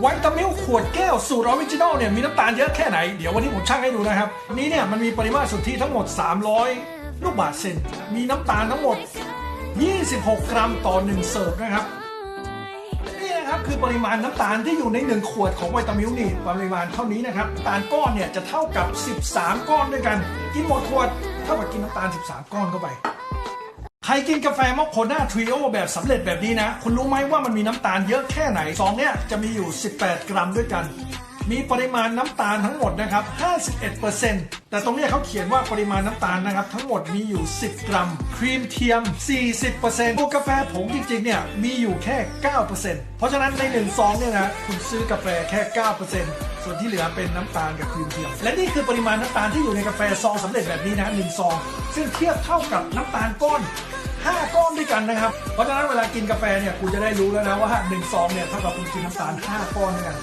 ไวตามิลขวดแก้วสูตรออริจินอลเนี่ยมีน้ำตาลเยอะแค่ไหน เดี๋ยววันนี้ผมชั่งให้ดูนะครับอันนี้เนี่ยมันมีปริมาตรสุทธิทั้งหมด 300 ลูกบาศก์เซนมีน้ำตาลทั้งหมด 26 กรัมต่อ 1 เสิร์ฟนะครับ นี่นะครับคือปริมาณน้ำตาลที่อยู่ใน 1 ขวดของไวตามิลนี่ปริมาณเท่านี้นะครับตาลก้อนเนี่ยจะเท่ากับ 13 ก้อนด้วยกัน กินหมดขวดเท่ากับกินน้ำตาล 13 ก้อนเข้าไป ใครกินกาแฟมอคโคนาทริโอแบบสำเร็จแบบนี้นะ คุณรู้ไหมว่ามันมีน้ำตาลเยอะแค่ไหนซองเนี่ยจะมีอยู่ 18 กรัมด้วยกัน มีปริมาณน้ำตาลทั้งหมดนะครับ 51%แต่ตรงนี้เขาเขียนว่าปริมาณน้ำตาลนะครับ ทั้งหมดมีอยู่ 10 กรัม ครีมเทียม 40%ตัวกาแฟผงจริงๆเนี่ยมีอยู่แค่ 9%เพราะฉะนั้นในหนึ่งซองเนี่ยนะคุณซื้อกาแฟแค่ 9% ส่วนที่เหลือเป็นน้ำตาลกับครีมเทียม และนี่คือปริมาณน้ำตาลที่อยู่ในกาแฟซองสำเร็จแบบนี้นะหนึ่งซอง ซึ่งเทียบเท่ากับน้ำตาลก้อน 5 ก้อนด้วยกันนะครับ เพราะฉะนั้นเวลากินกาแฟเนี่ยคุณจะได้รู้แล้วนะว่า1ซองเนี่ยเท่ากับคุณกินน้ำตาล 5 ก้อนด้วยกัน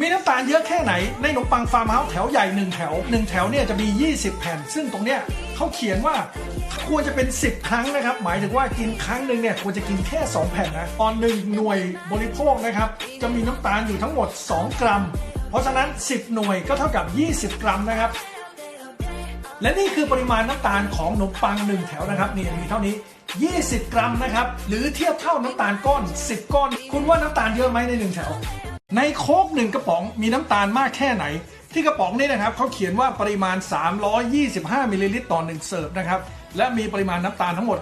มีน้ำตาลเยอะแค่ไหน ในขนมปังฟาร์มเฮาส์แถวใหญ่ 1 แถว 1 แถวเนี่ยจะมี 20 แผ่น ซึ่งตรงเนี้ยเขาเขียนว่าควรจะเป็น 10 ครั้งนะครับ หมายถึงว่ากินครั้งหนึ่งเนี่ยควรจะกินแค่ 2 แผ่นนะตอนหนึ่งหน่วยบริโภคนะครับ จะมีน้ำตาลอยู่ทั้งหมด 2 กรัม ราะฉะนั้น 10 หน่วยก็เท่ากับ 20 กรัมนะครับ และนี่คือปริมาณน้ำตาลของขนมปังหนึ่งแถวนะครับนี่มีเท่านี้ 20 กรัมนะครับ หรือเทียบเท่าน้ำตาลก้อน 10 ก้อน คุณว่าน้ำตาลเยอะไหมในหนึ่งแถว ในโค้กหนึ่งกระป๋องมีน้ำตาลมากแค่ไหน ที่กระป๋องนี้นะครับเขาเขียนว่าปริมาณ 325มิลลิลิตรต่อหนึ่งเสิร์ฟนะครับและมีปริมาณน้ำตาลทั้งหมด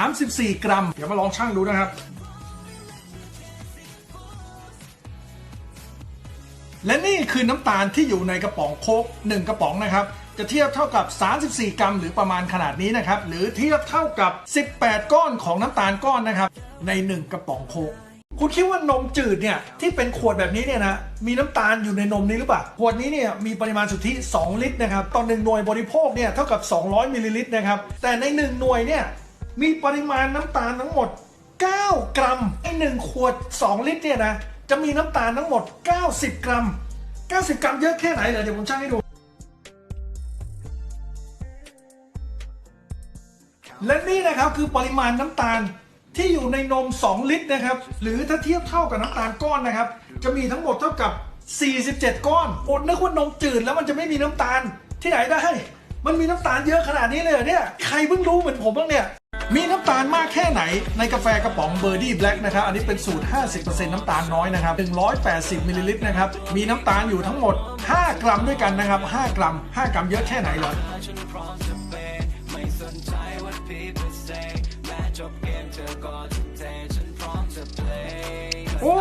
34 กรัม เดี๋ยวมาลองชั่งดูนะครับ และนี่คือน้ำตาลที่อยู่ในกระป๋องโค้ก1กระป๋องนะครับ จะเทียบเท่ากับ 34 กรัม หรือประมาณขนาดนี้นะครับ หรือเทียบเท่ากับ 18 ก้อนของน้ำตาลก้อนนะครับ ใน 1 กระป๋องโค้กคุณคิดว่านมจืดเนี่ยที่เป็นขวดแบบนี้เนี่ยนะมีน้ำตาลอยู่ในนมนี้หรือเปล่าขวดนี้เนี่ยมีปริมาณสุทธิ 2 ลิตรนะครับต่อหนึ่งหน่วยบริโภคเนี่ยเท่ากับ 200มิลลิลิตรนะครับแต่ใน 1 หน่วยเนี่ยมีปริมาณน้ำตาลทั้งหมด 9 กรัมไอ้หนึ่งขวด 2 ลิตรเนี่ยนะ จะมีน้ำตาลทั้งหมด 90 กรัม 90 กรัมเยอะแค่ไหนเหรอเดี๋ยวผมชั่งให้ดู และนี่นะครับคือปริมาณน้ำตาลที่อยู่ในนม 2 ลิตรนะครับ หรือถ้าเทียบเท่ากับน้ำตาลก้อนนะครับ จะมีทั้งหมดเท่ากับ 47 ก้อนอดนึกว่านมจืดแล้วมันจะไม่มีน้ำตาลที่ไหนได้ มันมีน้ำตาลเยอะขนาดนี้เลยเหรอเนี่ย ใครเพิ่งรู้เหมือนผมบ้างเนี่ย มีน้ำตาลมากแค่ไหนในกาแฟกระป๋องเบอร์ดี้แบล็กนะครับ อันนี้เป็นสูตร 50%น้ำตาลน้อยนะครับ 180มิลลิลิตรนะครับ มีน้ำตาลอยู่ทั้งหมด 5 กรัมด้วยกันนะครับ 5 กรัม 5 กรัมเยอะแค่ไหนเหรอโอ้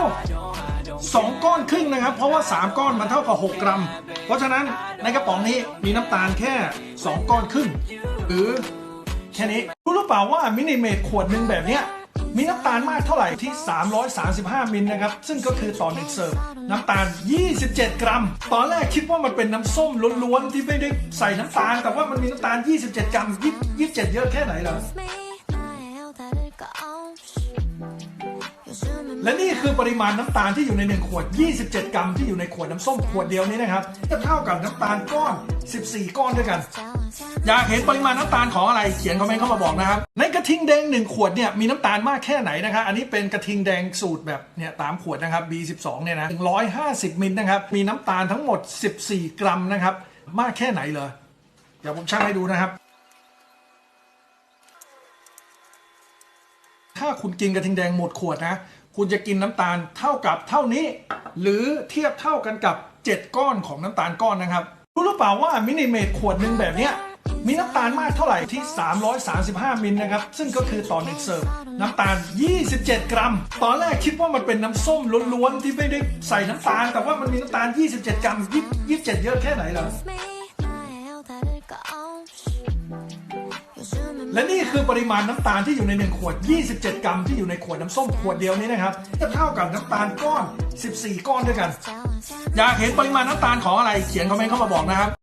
สองก้อนครึ่งนะครับ เพราะว่า 3 ก้อนมันเท่ากับ 6 กรัม เพราะฉะนั้นในกระป๋องนี้มีน้ำตาลแค่ 2 ก้อนครึ่งหรือ แค่นี้ รู้หรือเปล่าว่ามินิเมตขวดหนึ่งแบบเนี้ยมีน้ำตาลมากเท่าไหร่ที่ 335 มิลนะครับ ซึ่งก็คือต่อหนึ่งเสิร์ฟน้ำตาล 27 กรัม ตอนแรกคิดว่ามันเป็นน้ำส้มล้วนๆ ที่ไม่ได้ใส่น้ำตาล แต่ว่ามันมีน้ำตาล 27 กรัม20 27เยอะแค่ไหนเหรอและนี่คือปริมาณน้ำตาลที่อยู่ใน 1 ขวด 27 กรัมที่อยู่ในขวดน้ำส้มขวดเดียวนี้นะครับ จะเท่ากับน้ำตาลก้อน 14 ก้อนด้วยกัน อยากเห็นปริมาณน้ำตาลของอะไรเขียนคอมเมนต์เข้ามาบอกนะครับ ในกระทิงแดง 1 ขวดเนี่ยมีน้ำตาลมากแค่ไหนนะครับอันนี้เป็นกระทิงแดงสูตรแบบเนี่ยตามขวดนะครับ B12 เนี่ยนะ150 มิลนะครับมีน้ำตาลทั้งหมด 14 กรัมนะครับมากแค่ไหนเหรอเดี๋ยวผมชั่งให้ดูนะครับถ้าคุณกินกระทิงแดงหมดขวดนะคุณจะกินน้ำตาลเท่ากับเท่านี้ หรือเทียบเท่ากันกับ 7 ก้อนของน้ำตาลก้อนนะครับ รือเปล่าว่ามินิเมตขวดหนึ่งแบบเนี้ยมีน้ำตาลมากเท่าไหร่ที่ 335 มิลนะครับ ซึ่งก็คือต่อหนึ่งเสิร์ฟน้ำตาล 27 กรัม ตอนแรกคิดว่ามันเป็นน้ำส้มล้วนๆที่ไม่ได้ใส่น้ำตาล แต่ว่ามันมีน้ำตาล 27 กรัม 27 เยอะแค่ไหนเห และนี่คือปริมาณน้ำตาลที่อยู่ใน 1 ขวด 27 กรัมที่อยู่ในขวดน้ำส้มขวดเดียวนี้นะครับจะเท่ากับน้ำตาลก้อน 14 ก้อนด้วยกัน อยากเห็นปริมาณน้ำตาลของอะไรเขียนคอมเมนต์เข้ามาบอกนะครับ